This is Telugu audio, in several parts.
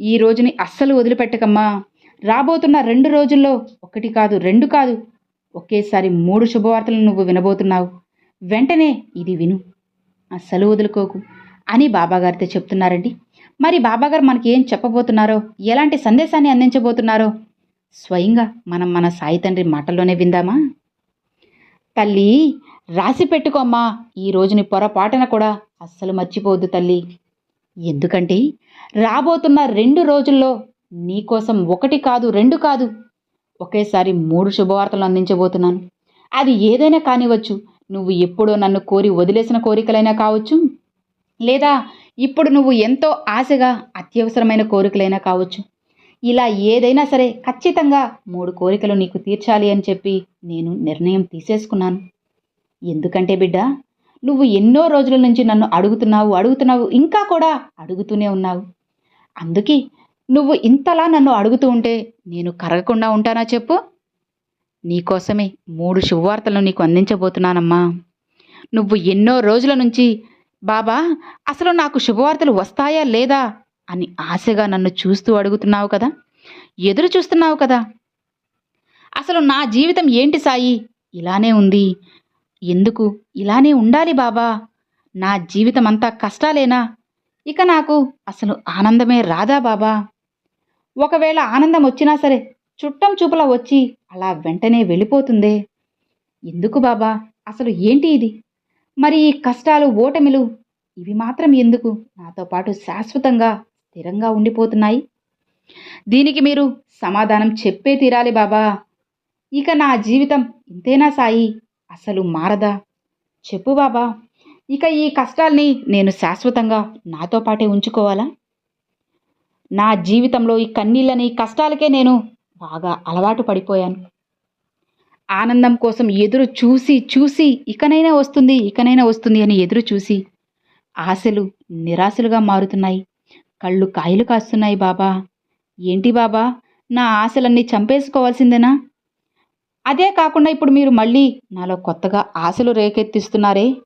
ఈ రోజుని అస్సలు వదిలిపెట్టకమ్మా. రాబోతున్న రెండు రోజుల్లో ఒకటి కాదు రెండు కాదు. ఒకేసారి మూడు శుభవార్తలు నువ్వు వినబోతున్నావు. వెంటనే ఇది విను. అస్సలు వదులుకోకు అని బాబాగారితో చెప్తున్నారండి. మరి బాబాగారు మనకి ఏం చెప్పబోతున్నారో ఎలాంటి సందేశాన్ని అందించబోతున్నారో స్వయంగా మనం మన సాయి తండ్రి మాటల్లోనే విందామా? తల్లి రాసి పెట్టుకోమ్మా ఈ రోజుని పొరపాటున కూడా అస్సలు మర్చిపోవద్దు తల్లి. ఎందుకంటే రాబోతున్న రెండు రోజుల్లో నీకోసం ఒకటి కాదు రెండు కాదు ఒకేసారి మూడు శుభవార్తలు అందించబోతున్నాను. అది ఏదైనా కానివచ్చు నువ్వు ఎప్పుడో నన్ను కోరి వదిలేసిన కోరికలైనా కావచ్చు లేదా ఇప్పుడు నువ్వు ఎంతో ఆశగా అత్యవసరమైన కోరికలైనా కావచ్చు. ఇలా ఏదైనా సరే ఖచ్చితంగా మూడు కోరికలు నీకు తీర్చాలి అని చెప్పి నేను నిర్ణయం తీసేసుకున్నాను. ఎందుకంటే బిడ్డ నువ్వు ఎన్నో రోజుల నుంచి నన్ను అడుగుతున్నావు అడుగుతున్నావు ఇంకా కూడా అడుగుతూనే ఉన్నావు. అందుకే నువ్వు ఇంతలా నన్ను అడుగుతూ ఉంటే నేను కరగకుండా ఉంటానా చెప్పు? నీకోసమే మూడు శుభవార్తలను నీకు అందించబోతున్నానమ్మా. నువ్వు ఎన్నో రోజుల నుంచి బాబా అసలు నాకు శుభవార్తలు వస్తాయా లేదా? అని ఆశగా నన్ను చూస్తూ అడుగుతున్నావు కదా? ఎదురు చూస్తున్నావు కదా? అసలు నా జీవితం ఏంటి సాయి? ఇలానే ఉంది. ఎందుకు? ఇలానే ఉండాలి బాబా. నా జీవితం అంతా కష్టాలేనా? ఇక నాకు అసలు ఆనందమే రాదా బాబా. ఒకవేళ ఆనందం వచ్చినా సరే చుట్టం చూపుల వచ్చి అలా వెంటనే వెళ్ళిపోతుందే. ఎందుకు బాబా? అసలు ఏంటి ఇది? మరి ఈ కష్టాలు ఓటమిలు ఇవి మాత్రం ఎందుకు నాతో పాటు శాశ్వతంగా స్థిరంగా ఉండిపోతున్నాయి? దీనికి మీరు సమాధానం చెప్పే తీరాలి బాబా. ఇక నా జీవితం ఇంతేనా సాయి? అసలు మారదా? చెప్పు బాబా. ఇక ఈ కష్టాల్ని నేను శాశ్వతంగా నాతో పాటే ఉంచుకోవాలా? నా జీవితంలో ఈ కన్నీళ్ళని కష్టాలకే నేను బాగా అలవాటు పడిపోయాను. ఆనందం కోసం ఎదురు చూసి చూసి ఇకనైనా వస్తుంది ఇకనైనా వస్తుంది అని ఎదురు చూసి ఆశలు నిరాశలుగా మారుతున్నాయి. కళ్ళు కాయలు కాస్తున్నాయి బాబా. ఏంటి బాబా? నా ఆశలన్నీ చంపేసుకోవాల్సిందేనా? అదే కాకుండా ఇప్పుడు మీరు మళ్ళీ నాలో కొత్తగా ఆశలు రేకెత్తిస్తున్నారే.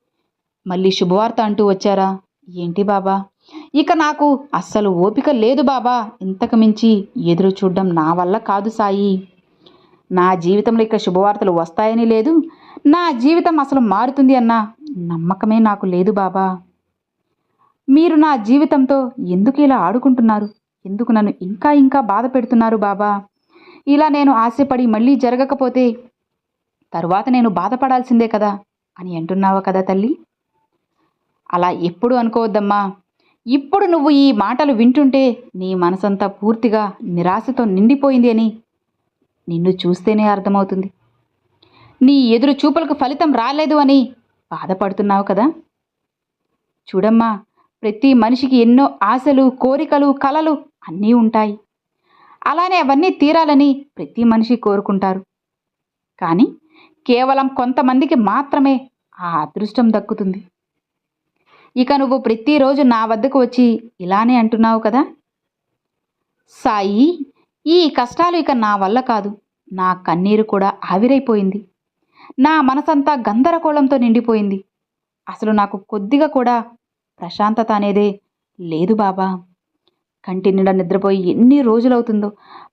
మళ్ళీ శుభవార్త అంటూ వచ్చారా? ఏంటి బాబా? ఇక నాకు అస్సలు ఓపిక లేదు బాబా. ఇంతకు మించి ఎదురు చూడడం నా వల్ల కాదు సాయి. నా జీవితంలో ఇక శుభవార్తలు వస్తాయని లేదు. నా జీవితం అసలు మారుతుంది అన్న నమ్మకమే నాకు లేదు బాబా. మీరు నా జీవితంతో ఎందుకు ఇలా ఆడుకుంటున్నారు? ఎందుకు నన్ను ఇంకా ఇంకా బాధ పెడుతున్నారు బాబా? ఇలా నేను ఆశపడి మళ్ళీ జరగకపోతే తరువాత నేను బాధపడాల్సిందే కదా అని అంటున్నావా కదా తల్లి? అలా ఎప్పుడు అనుకోవద్దమ్మా. ఇప్పుడు నువ్వు ఈ మాటలు వింటుంటే నీ మనసంతా పూర్తిగా నిరాశతో నిండిపోయింది అని నిన్ను చూస్తేనే అర్థమవుతుంది. నీ ఎదురు చూపులకు ఫలితం రాలేదు అని బాధపడుతున్నావు కదా. చూడమ్మా ప్రతి మనిషికి ఎన్నో ఆశలు కోరికలు కలలు అన్నీ ఉంటాయి. అలానే అవన్నీ తీరాలని ప్రతి మనిషి కోరుకుంటారు. కానీ కేవలం కొంతమందికి మాత్రమే ఆ అదృష్టం దక్కుతుంది. ఇక నువ్వు ప్రతిరోజు నా వద్దకు వచ్చి ఇలానే అంటున్నావు కదా? సాయి ఈ కష్టాలు ఇక నా వల్ల కాదు. నా కన్నీరు కూడా ఆవిరైపోయింది. నా మనసంతా గందరగోళంతో నిండిపోయింది. అసలు నాకు కొద్దిగా కూడా ప్రశాంతత అనేదే లేదు బాబా. కంటి నిండా నిద్రపోయి ఎన్ని రోజులవుతుందో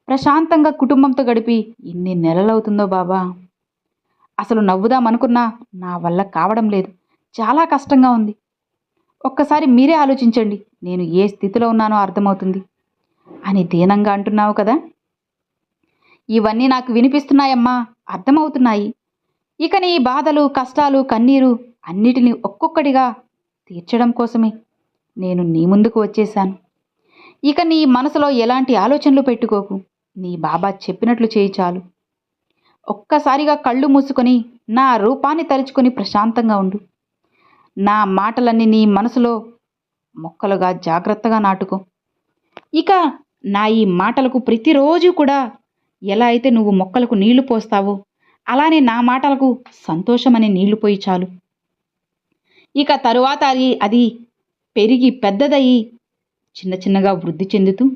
ప్రశాంతంగా కుటుంబంతో గడిపి ఎన్ని నెలలవుతుందో బాబా. అసలు నవ్వుదామనుకున్నా నా వల్ల కావడం లేదు. చాలా కష్టంగా ఉంది. ఒక్కసారి మీరే ఆలోచించండి నేను ఏ స్థితిలో ఉన్నానో అర్థమవుతుంది. అని దీనంగా అంటున్నావు కదా? ఇవన్నీ నాకు వినిపిస్తున్నాయమ్మా అర్థమవుతున్నాయి. ఇక నీ బాధలు కష్టాలు కన్నీరు అన్నిటినీ ఒక్కొక్కటిగా తీర్చడం కోసమే నేను నీ ముందుకు వచ్చేశాను. ఇక నీ మనసులో ఎలాంటి ఆలోచనలు పెట్టుకోకు. నీ బాబా చెప్పినట్లు చేయి చాలు. ఒక్కసారిగా కళ్ళు మూసుకొని నా రూపాన్ని తలుచుకొని ప్రశాంతంగా ఉండు. నా మాటలన్నీ నీ మనసులో మొక్కలుగా జాగ్రత్తగా నాటుకో. ఇక నా ఈ మాటలకు ప్రతిరోజు కూడా ఎలా అయితే నువ్వు మొక్కలకు నీళ్ళు పోస్తావో అలానే నా మాటలకు సంతోషమనే నీళ్ళు పోయి చాలు. ఇక తరువాత అది అది పెరిగి పెద్దదయ్యి చిన్న చిన్నగా వృద్ధి చెందుతూ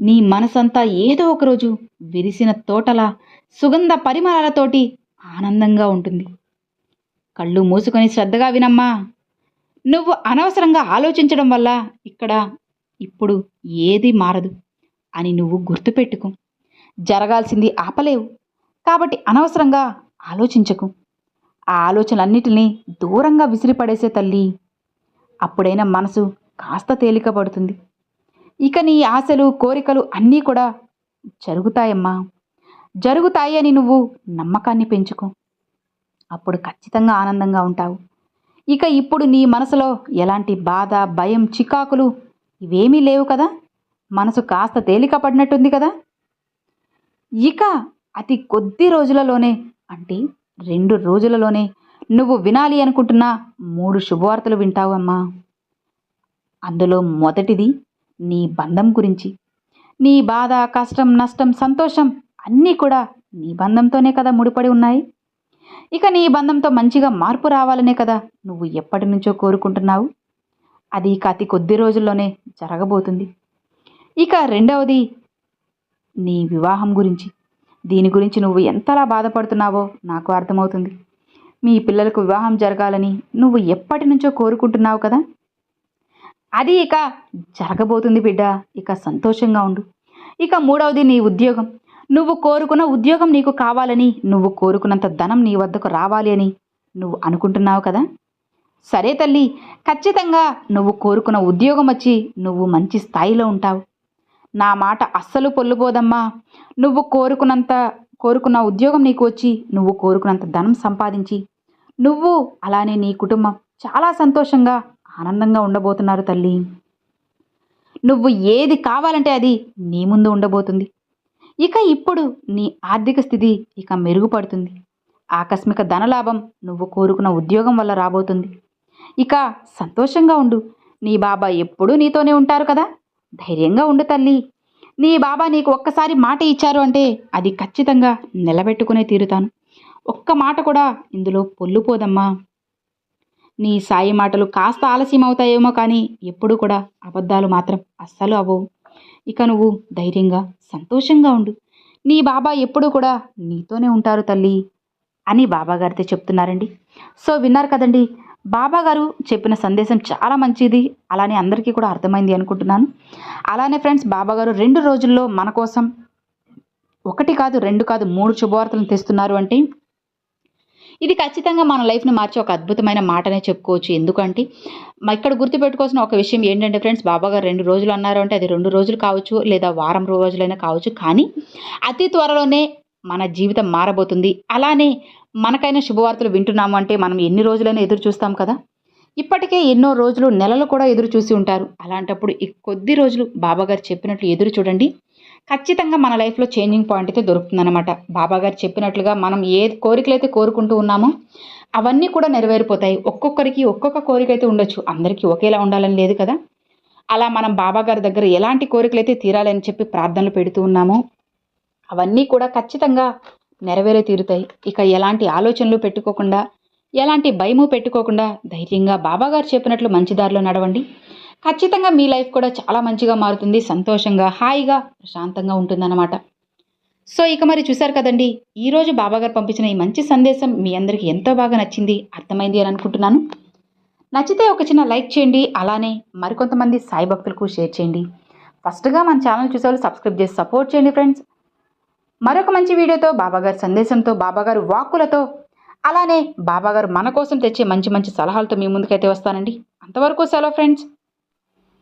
నీ మనసంతా ఏదో ఒకరోజు విరిసిన తోటల సుగంధ పరిమళాలతోటి ఆనందంగా ఉంటుంది. కళ్ళు మూసుకొని శ్రద్ధగా వినమ్మా. నువ్వు అనవసరంగా ఆలోచించడం వల్ల ఇక్కడ ఇప్పుడు ఏది మారదు అని నువ్వు గుర్తుపెట్టుకో. జరగాల్సింది ఆపలేవు. కాబట్టి అనవసరంగా ఆలోచించకు. ఆ ఆలోచనలన్నిటినీ దూరంగా విసిరిపడేసే తల్లి అప్పుడైనా మనసు కాస్త తేలిక పడుతుంది. ఇక నీ ఆశలు కోరికలు అన్నీ కూడా జరుగుతాయమ్మా. జరుగుతాయి అని నువ్వు నమ్మకాన్ని పెంచుకో. అప్పుడు ఖచ్చితంగా ఆనందంగా ఉంటావు. ఇక ఇప్పుడు నీ మనసులో ఎలాంటి బాధ భయం చికాకులు ఇవేమీ లేవు కదా? మనసు కాస్త తేలిక పడినట్టుంది కదా? ఇక అతి కొద్ది రోజులలోనే అంటే రెండు రోజులలోనే నువ్వు వినాలి అనుకుంటున్న మూడు శుభవార్తలు వింటావు అమ్మా అందులో మొదటిది నీ బంధం గురించి. నీ బాధ కష్టం నష్టం సంతోషం అన్నీ కూడా నీ బంధంతోనే కదా ముడిపడి ఉన్నాయి. ఇక నీ బంధంతో మంచిగా మార్పు రావాలనే కదా నువ్వు ఎప్పటి నుంచో కోరుకుంటున్నావు. అది ఇక అతి కొద్ది రోజుల్లోనే జరగబోతుంది. ఇక రెండవది నీ వివాహం గురించి. దీని గురించి నువ్వు ఎంతలా బాధపడుతున్నావో నాకు అర్థమవుతుంది. మీ పిల్లలకు వివాహం జరగాలని నువ్వు ఎప్పటి నుంచో కోరుకుంటున్నావు కదా? అది ఇక జరగబోతుంది బిడ్డ. ఇక సంతోషంగా ఉండు. ఇక మూడవది నీ ఉద్యోగం. నువ్వు కోరుకున్న ఉద్యోగం నీకు కావాలని నువ్వు కోరుకున్నంత ధనం నీ వద్దకు రావాలి అని నువ్వు అనుకుంటున్నావు కదా? సరే తల్లి ఖచ్చితంగా నువ్వు కోరుకున్న ఉద్యోగం వచ్చి నువ్వు మంచి స్థాయిలో ఉంటావు. నా మాట అస్సలు పొల్లుపోదమ్మా నువ్వు కోరుకున్నంత కోరుకున్న ఉద్యోగం నీకు వచ్చి నువ్వు కోరుకున్నంత ధనం సంపాదించి నువ్వు అలానే నీ కుటుంబం. చాలా సంతోషంగా ఆనందంగా ఉండబోతున్నారు తల్లి. నువ్వు ఏది కావాలంటే అది నీ ముందు ఉండబోతుంది. ఇక ఇప్పుడు నీ ఆర్థిక స్థితి ఇక మెరుగుపడుతుంది. ఆకస్మిక ధనలాభం నువ్వు కోరుకున్న ఉద్యోగం వల్ల రాబోతుంది. ఇక సంతోషంగా ఉండు. నీ బాబా ఎప్పుడూ నీతోనే ఉంటారు కదా? ధైర్యంగా ఉండు తల్లి. నీ బాబా నీకు ఒక్కసారి మాట ఇచ్చారు అంటే అది ఖచ్చితంగా నిలబెట్టుకునే తీరుతాను. ఒక్క మాట కూడా ఇందులో పొల్లుపోదమ్మా. నీ సాయి మాటలు కాస్త ఆలస్యం అవుతాయేమో కానీ ఎప్పుడు కూడా అబద్ధాలు మాత్రం అస్సలు అవ్వవు. ఇక నువ్వు ధైర్యంగా సంతోషంగా ఉండు. నీ బాబా ఎప్పుడు కూడా నీతోనే ఉంటారు తల్లి అని బాబాగారితో చెప్తున్నారండి. సో విన్నారు కదండి బాబాగారు చెప్పిన సందేశం చాలా మంచిది. అలానే అందరికీ కూడా అర్థమైంది అనుకుంటున్నాను. అలానే ఫ్రెండ్స్ బాబాగారు రెండు రోజుల్లో మన కోసం ఒకటి కాదు రెండు కాదు మూడు శుభవార్తలను తెస్తున్నారు అంటే ఇది ఖచ్చితంగా మన లైఫ్ని మార్చే ఒక అద్భుతమైన మాటనే చెప్పుకోవచ్చు. ఎందుకంటే ఇక్కడ గుర్తుపెట్టుకోవాల్సిన ఒక విషయం ఏంటంటే ఫ్రెండ్స్ బాబా గారు రెండు రోజులు అన్నారు అంటే అది రెండు రోజులు కావచ్చు లేదా వారం రోజులైనా కావచ్చు. కానీ అతి త్వరలోనే మన జీవితం మారబోతుంది. అలానే మనకైనా శుభవార్తలు వింటున్నాము అంటే మనం ఎన్ని రోజులైనా ఎదురు చూస్తాం కదా? ఇప్పటికే ఎన్నో రోజులు నెలలు కూడా ఎదురు చూసి ఉంటారు. అలాంటప్పుడు ఈ కొద్ది రోజులు బాబాగారు చెప్పినట్లు ఎదురు చూడండి. ఖచ్చితంగా మన లైఫ్లో చేంజింగ్ పాయింట్ అయితే దొరుకుతుందన్నమాట. బాబాగారు చెప్పినట్లుగా మనం ఏ కోరికలు అయితే కోరుకుంటూ ఉన్నామో అవన్నీ కూడా నెరవేరిపోతాయి. ఒక్కొక్కరికి ఒక్కొక్క కోరిక అయితే ఉండొచ్చు. అందరికీ ఒకేలా ఉండాలని లేదు కదా. అలా మనం బాబాగారి దగ్గర ఎలాంటి కోరికలు అయితే తీరాలని చెప్పి ప్రార్థనలు పెడుతూ ఉన్నామో అవన్నీ కూడా ఖచ్చితంగా నెరవేరే తీరుతాయి. ఇక ఎలాంటి ఆలోచనలు పెట్టుకోకుండా ఎలాంటి భయము పెట్టుకోకుండా ధైర్యంగా బాబాగారు చెప్పినట్లు మంచి దారిలో నడవండి. ఖచ్చితంగా మీ లైఫ్ కూడా చాలా మంచిగా మారుతుంది సంతోషంగా హాయిగా ప్రశాంతంగా ఉంటుందన్నమాట. సో ఇక మరి చూశారు కదండి ఈరోజు బాబాగారు పంపించిన ఈ మంచి సందేశం మీ అందరికీ ఎంతో బాగా నచ్చింది అర్థమైంది అని అనుకుంటున్నాను. నచ్చితే ఒక చిన్న లైక్ చేయండి అలానే మరికొంతమంది సాయి భక్తులకు షేర్ చేయండి. ఫస్ట్గా మన ఛానల్ చూసేవాళ్ళు సబ్స్క్రైబ్ చేసి సపోర్ట్ చేయండి ఫ్రెండ్స్. మరొక మంచి వీడియోతో బాబాగారి సందేశంతో బాబాగారు వాక్కులతో అలానే బాబాగారు మన కోసం తెచ్చే మంచి మంచి సలహాలతో మీ ముందుకైతే వస్తానండి. అంతవరకు సెలవు friends.